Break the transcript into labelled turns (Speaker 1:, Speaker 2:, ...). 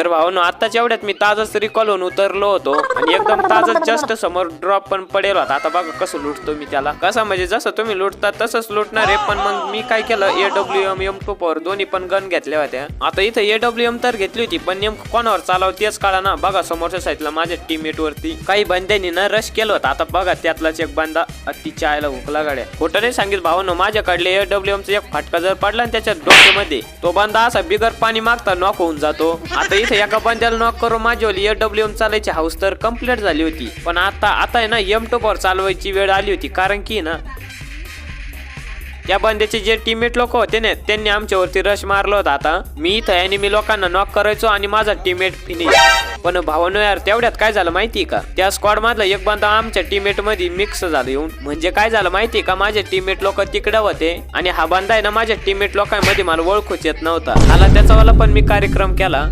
Speaker 1: तर भावनो आत्ताच एवढ्यात मी ताजच रिकॉल होऊन उतरलो होतो आणि एकदम ताजच जस्ट समोर ड्रॉप पण पडेल होता. आता बघा कसं लुटतो मी त्याला. कसं म्हणजे जसं तुम्ही लुटता तसंच लुटणार आहे पण मग मी काय केलं? A W M M two power दोन्ही पण गन घेतल्या होत्या. आता इथं ए डब्ल्यू एम तर घेतली होती पण नेमकं कोणावर चालावं तेच काळा ना. बघा समोरच्या साईडला माझ्या टीममेट वरती काही बंद्यांनी ना रश केलं होतं. आता बघा त्यातलाच एक बांधा तिच्या आयला हुकला गाड्या. खोटं नाही सांगित भावनो माझ्याकडले डब्ल्यू एमचा एक फाटका जर पडला ना त्याच्या डोक्यामध्ये तो बांधा असा बिगर पाणी मागता नॉक होऊन जातो. आता इथे एका बंद्याला नॉक करून माझी एडब्ल्यू एम चालायची हाऊस तर कंप्लीट झाली होती. पण आता आता आहे ना एम टोपवर चालवायची वेळ आली होती. कारण की ना त्या बंद्याचे जे टीममेट लोक होते ना त्यांनी आमच्यावरती रश मारलं होता. आता मी इथं आहे आणि मी लोकांना नॉक करायचो आणि माझा टीममेट फिनिश पण भावानो यार तेवढ्यात काय झालं माहिती का? त्या स्क्वॉड मधला एक बंदा आमच्या टीममेटमध्ये मिक्स झालं येऊन. म्हणजे काय झालं माहिती का? माझे टीममेट लोक तिकडे होते आणि हा बंदा आहे ना माझ्या टीममेट लोकांमध्ये मला ओळखूच येत नव्हता. आला त्याचा वाला पण मी कार्यक्रम केला.